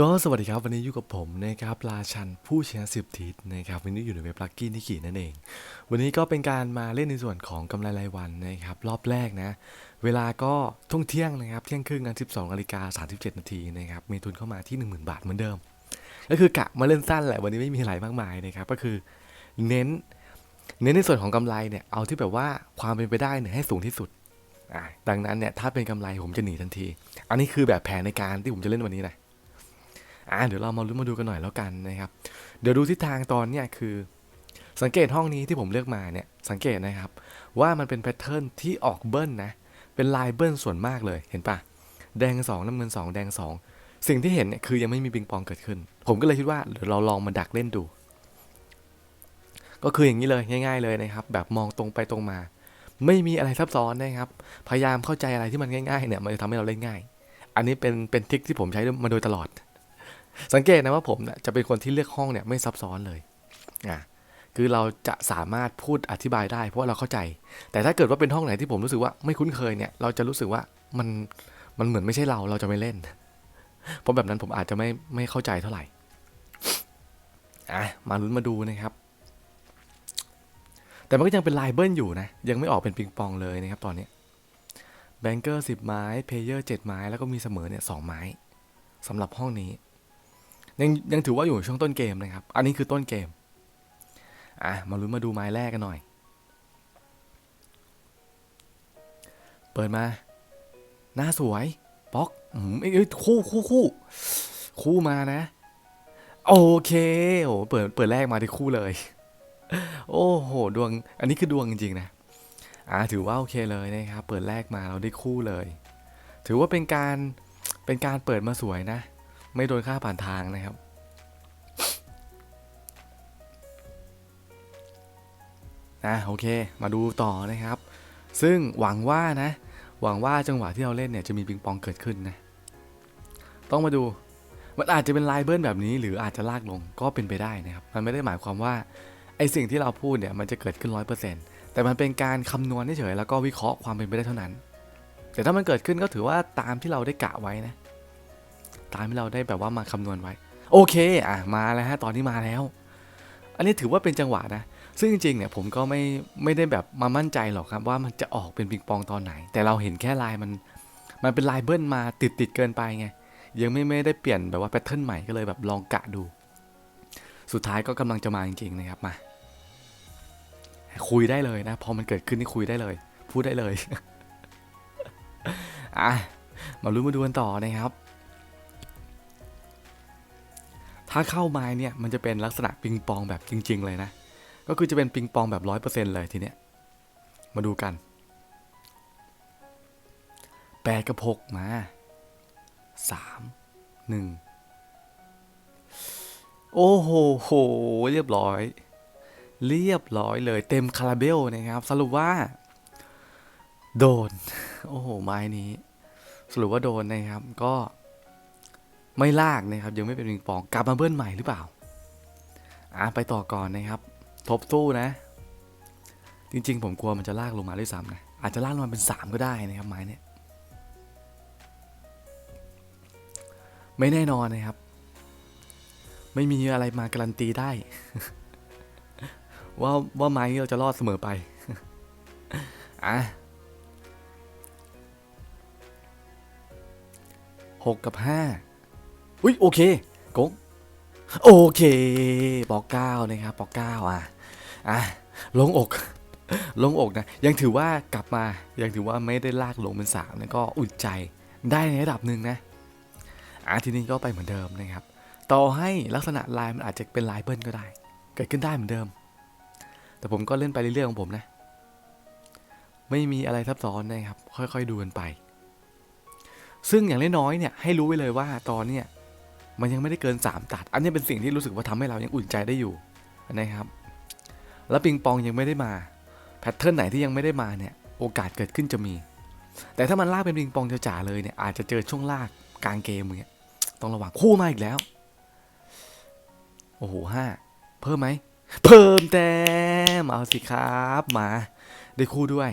ก็สวัสดีครับวันนี้อยู่กับผมนะครับราชันผู้ชนะสิบทิศนะครับวันนี้อยู่ในเว็บลักกี้นิกินั่นเอง วันนี้ก็เป็นการมาเล่นในส่วนของกำไรรายวันนะครับรอบแรกนะ เวลาก็ทุ่งเที่ยงนะครับเที่ยงครึ่งกัน12นาฬิกา37 นาทีนะครับมีทุนเข้ามาที่ 10,000 บาทเหมือนเดิม ก็คือกะมาเล่นสั้นแหละวันนี้ไม่มีอะไรมากมายนะครับก็คือเน้นเน้นในส่วนของกำไรเนี่ยเอาที่แบบว่าความเป็นไปได้เนี่ยให้สูงที่สุดดังนั้นเนี่ยถ้าเป็นกำไรผมจะหนีทันที อันนี้คือแบบแผนในการที่ผมจะเล่นวันนี้นะ อ่าเดี๋ยวเรามาลุ้นมาดูกันหน่อยแล้วกันนะครับ เดี๋ยวดูทิศทางตอนเนี่ยคือ สังเกตห้องนี้ที่ผมเลือกมาเนี่ยสังเกตนะครับ ว่ามันเป็นแพทเทิร์นที่ออกเบิ้ลนะเป็นลายเบิ้ลส่วนมากเลยเห็นปะแดง 2 น้ำเงิน 2 แดง 2 สิ่งที่เห็นเนี่ยคือยังไม่มีปิงปองเกิดขึ้น ผมก็เลยคิดว่าเดี๋ยวเราลองมาดักเล่นดู ก็คืออย่างนี้เลยง่าย ๆเลยนะครับ แบบมองตรงไปตรงมา ไม่มีอะไรซับซ้อนนะครับ พยายามเข้าใจอะไรที่มันง่ายๆเนี่ยมันจะทำให้เราเล่นง่าย อันนี้เป็นเป็นทิคที่ผมใช้มาโดยตลอด สังเกตนะว่าผมเนี่ยจะเป็นคนที่เลือกห้องเนี่ยไม่ซับซ้อนเลยอะคือเราจะสามารถพูดอธิบายได้ เพราะว่าเราเข้าใจ แต่ถ้าเกิดว่าเป็นห้องไหนที่ผมรู้สึกว่าไม่คุ้นเคยเนี่ย เราจะรู้สึกว่ามันมันเหมือนไม่ใช่เราเราจะไม่เล่น เพราะแบบนั้นผมอาจจะไม่ไม่เข้าใจเท่าไหร่อะมาลุ้นมาดูนะครับ แต่มันก็ยังเป็นลายเบิ้ลอยู่นะ ยังไม่ออกเป็นปิงปองเลยนะครับตอนนี้แบงเกอร์สิบไม้เพลเยอร์เจ็ดไม้แล้วก็มีเสมอเนี่ยสองไม้สำหรับห้องนี้ ยังยังถือว่าอยู่ช่วงต้นเกมนะครับ อันนี้คือต้นเกม อะ มาลุ้นมาดูไม้แรกกันหน่อย เปิดมา หน้าสวยป๊อกอืมเอ้ยคู่คู่คู่ คู่มานะ โอเคโอ้เปิดเปิดแรกมาได้คู่เลย โอ้โห ดวง อันนี้คือดวงจริงๆนะ อ่า ถือว่าโอเคเลยนะครับ เปิดแรกมาเราได้คู่เลย ถือว่าเป็นการ เป็นการเปิดมาสวยนะ ไม่โดนค่าผ่านทางนะครับอะโอเค มาดูต่อนะครับ ซึ่งหวังว่านะ หวังว่าจังหวะที่เราเล่นเนี่ยจะมีปิงปองเกิดขึ้นนะ ต้องมาดู มันอาจจะเป็นลายเบิ้ลแบบนี้หรืออาจจะลากลงก็เป็นไปได้นะครับ มันไม่ได้หมายความว่าไอสิ่งที่เราพูดเนี่ยมันจะเกิดขึ้นร้อยเปอร์เซ็นต์แต่มันเป็นการคำนวณเฉยๆแล้วก็วิเคราะห์ความเป็นไปได้เท่านั้น แต่ถ้ามันเกิดขึ้นก็ถือว่าตามที่เราได้กะไว้นะ ตามที่เราได้แบบว่ามาคำนวณไว้ โอเคอะมาแล้วฮะตอนนี้มาแล้ว อันนี้ถือว่าเป็นจังหวะนะ ซึ่งจริงๆเนี่ยผมก็ไม่ไม่ได้แบบมามั่นใจหรอกครับว่ามันจะออกเป็นปิงปองตอนไหน แต่เราเห็นแค่ลายมัน มันเป็นลายเบิ้ลมาติดติดๆเกินไปไงยังไม่ไม่ได้เปลี่ยนแบบว่าแพทเทิร์นใหม่ก็เลยแบบลองกะดู สุดท้ายก็กำลังจะมาจริงๆนะครับมาคุยได้เลยนะ พอมันเกิดขึ้นนี่คุยได้เลย พูดได้เลยอะมาลุ้นมาดูกันต่อนะครับ ถ้าเข้าไม้เนี่ยมันจะเป็นลักษณะปิงปองแบบจริง ๆ เลยนะ ก็คือจะเป็นปิงปองแบบร้อยเปอร์เซ็นต์เลยทีเนี้ย มาดูกันแปดกับหกมาสามหนึ่งโอ้โหโห เรียบร้อย เรียบร้อยเลย เต็มคาราเบลนะครับ สรุปว่า โดน โอ้โห ไม้นี้ สรุปว่าโดนนะครับ ก็ ไม่ลากนะครับยังไม่เป็นปิงปองกลับมาเบิ้ลใหม่หรือเปล่าอะไปต่อก่อนนะครับ ทบตู้นะ จริงๆ ผมกลัวมันจะลากลงมาด้วยซ้ำนะอาจจะลากลงมาเป็น 3 ก็ได้นะครับไม้เนี่ยไม่แน่นอนนะครับ ไม่มีอะไรมาการันตีได้ ว่าว่าไม้นี้เราจะรอดเสมอไปอะหกกับห้า อุ้ยโอเคกงโอเคปอกเก้านะครับปอกเก้าอะอะลงอกลงอกนะ ยังถือว่ากลับมายังถือว่าไม่ได้ลากลงเป็นสามนะก็อุ่นใจได้ในระดับหนึ่งนะอะทีนี้ก็ไปเหมือนเดิมนะครับ ต่อให้ลักษณะลายมันอาจจะเป็นลายเบิ้ลก็ได้ เกิดขึ้นได้เหมือนเดิม แต่ผมก็เล่นไปเรื่อยๆของผมนะ ไม่มีอะไรซับซ้อนนะครับ ค่อยๆดูกันไป ซึ่งอย่างน้อยๆเนี่ยให้รู้ไว้เลยว่าตอนเนี้ย มันยังไม่ได้เกิน 3 ตัด อันนี้เป็นสิ่งที่รู้สึกว่าทำให้เรายังอุ่นใจได้อยู่นะครับ แล้วปิงปองยังไม่ได้มา แพทเทิร์นไหนที่ยังไม่ได้มาเนี่ยโอกาสเกิดขึ้นจะมี แต่ถ้ามันลากเป็นปิงปองจ๋าเลยเนี่ยอาจจะเจอช่วงลากกลางเกมอย่างเงี้ยต้องระวังคู่มาอีกแล้ว โอ้โหห้าเพิ่มไหม เพิ่มแต้มเอาสิครับมา ได้คู่ด้วย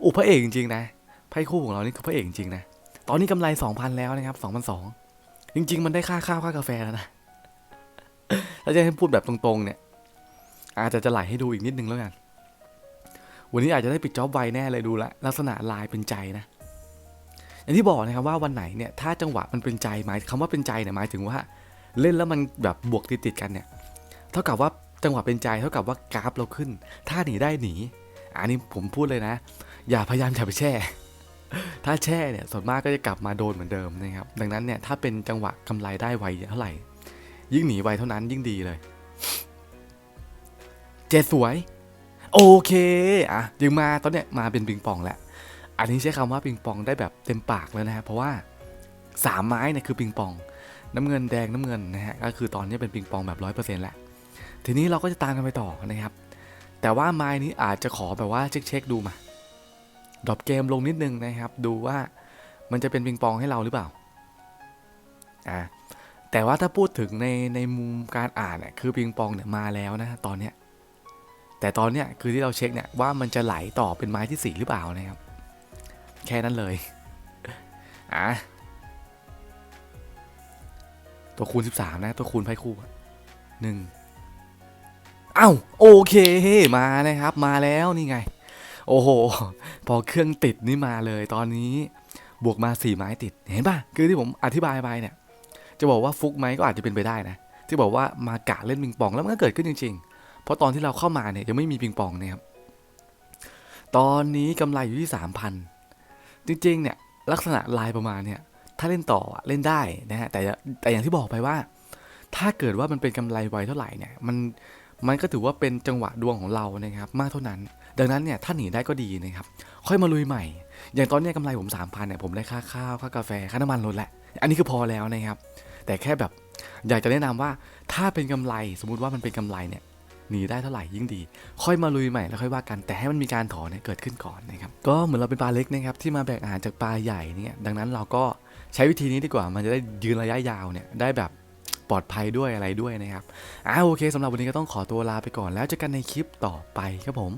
โอ้พระเอกจริงๆนะไพ่คู่ของเรานี่คือพระเอกจริงๆนะ ตอนนี้กำไร 2,000 แล้วนะครับ2,002 จริง ๆ มันได้ค่าข้าวค่ากาแฟแล้วนะถ้าจะให้พูดแบบตรงๆเนี่ย อาจจะจะไหลให้ดูอีกนิดนึงแล้วกัน วันนี้อาจจะได้ปิดจ็อบไวแน่เลยดูลวลักษณะลายเป็นใจนะอย่างที่บอกนะครับว่าวันไหนเนี่ยถ้าจังหวะมันเป็นใจหมายคำว่าเป็นใจเนี่ยหมายถึงว่า เล่นแล้วมันแบบบวกติดๆกันเนี่ยเท่ากับว่าจังหวะเป็นใจเท่ากับว่ากราฟเราขึ้น ถ้าหนีได้หนี อันนี้ผมพูดเลยนะ อย่าพยายามอย่าไปแช่ ถ้าแช่เนี่ยส่วนมากก็จะกลับมาโดนเหมือนเดิมนะครับ ดังนั้นเนี่ยถ้าเป็นจังหวะกำไรได้ไวเท่าไหร่ ยิ่งหนีไวเท่านั้นยิ่งดีเลย เจ็ดสวย โอเคอะยังมาตอนเนี้ยมาเป็นปิงปองแล้วอันนี้ใช้คำว่าปิงปองได้แบบเต็มปากแล้วนะฮะเพราะว่าสามไม้เนี่ยคือปิงปอง น้ำเงินแดงน้ำเงินนะฮะก็คือตอนนี้เป็นปิงปองแบบร้อยเปอร์เซ็นต์แหละทีนี้เราก็จะตามกันไปต่อนะครับ แต่ว่าไม้นี้อาจจะขอแบบว่าเช็คเช็คๆดูมา ดรอปเกมลงนิดนึงนะครับ ดูว่ามันจะเป็นปิงปองให้เราหรือเปล่าอ่าแต่ว่าถ้าพูดถึงในในมุมการอ่านเนี่ยคือปิงปองเนี่ยมาแล้วนะตอนเนี้ยแต่ตอนเนี้ยคือที่เราเช็คเนี่ยว่ามันจะไหลต่อเป็นไม้ที่สี่หรือเปล่านะครับ แค่นั้นเลยอะตัวคูณ 13 นะ ตัวคูณไพ่คู่หนึ่งอ้าวโอเคมานะครับ มาแล้วนี่ไง โอ้โห พอเครื่องติดนี่มาเลยตอนนี้บวกมา 4 ไม้ติด เห็นป่ะ คือที่ผมอธิบายไปเนี่ย จะบอกว่าฟุกไหมก็อาจจะเป็นไปได้นะ ที่บอกว่ามากะเล่นปิงปองแล้วมันก็เกิดขึ้นจริง ๆ เพราะตอนที่เราเข้ามาเนี่ยยังไม่มีปิงปองนะครับ ตอนนี้กำไรอยู่ที่ 3,000 จริงๆ เนี่ยลักษณะลายประมาณเนี่ย ถ้าเล่นต่อเล่นได้นะฮะ แต่แต่อย่างที่บอกไปว่า ถ้าเกิดว่ามันเป็นกำไรไวเท่าไหร่เนี่ย มันมันก็ถือว่าเป็นจังหวะดวงของเรานะครับ มากเท่านั้น ดังนั้นเนี่ยถ้าหนีได้ก็ดีนะครับ ค่อยมาลุยใหม่ อย่างตอนนี้กำไรผมสามพันเนี่ยผมได้ค่าข้าวค่ากาแฟค่าน้ำมันลดแหละอันนี้คือพอแล้วนะครับ แต่แค่แบบอยากจะแนะนำว่าถ้าเป็นกำไรสมมุติว่ามันเป็นกำไรเนี่ยหนีได้เท่าไหร่ยิ่งดี ค่อยมาลุยใหม่แล้วค่อยว่ากันแต่ให้มันมีการถอนเนี่ยเกิดขึ้นก่อนนะครับก็เหมือนเราเป็นปลาเล็กนะครับที่มาแบกอาหารจากปลาใหญ่เนี่ยดังนั้นเราก็ใช้วิธีนี้ดีกว่ามันจะได้ยืนระยะยาวเนี่ยได้แบบปลอดภัยด้วยอะไรด้วยนะครับอ่าโอเคสำหรับวันนี้ก็ต้องขอตัวลาไปก่อนแล้วเจอกันในคลิปต่อไปครับผม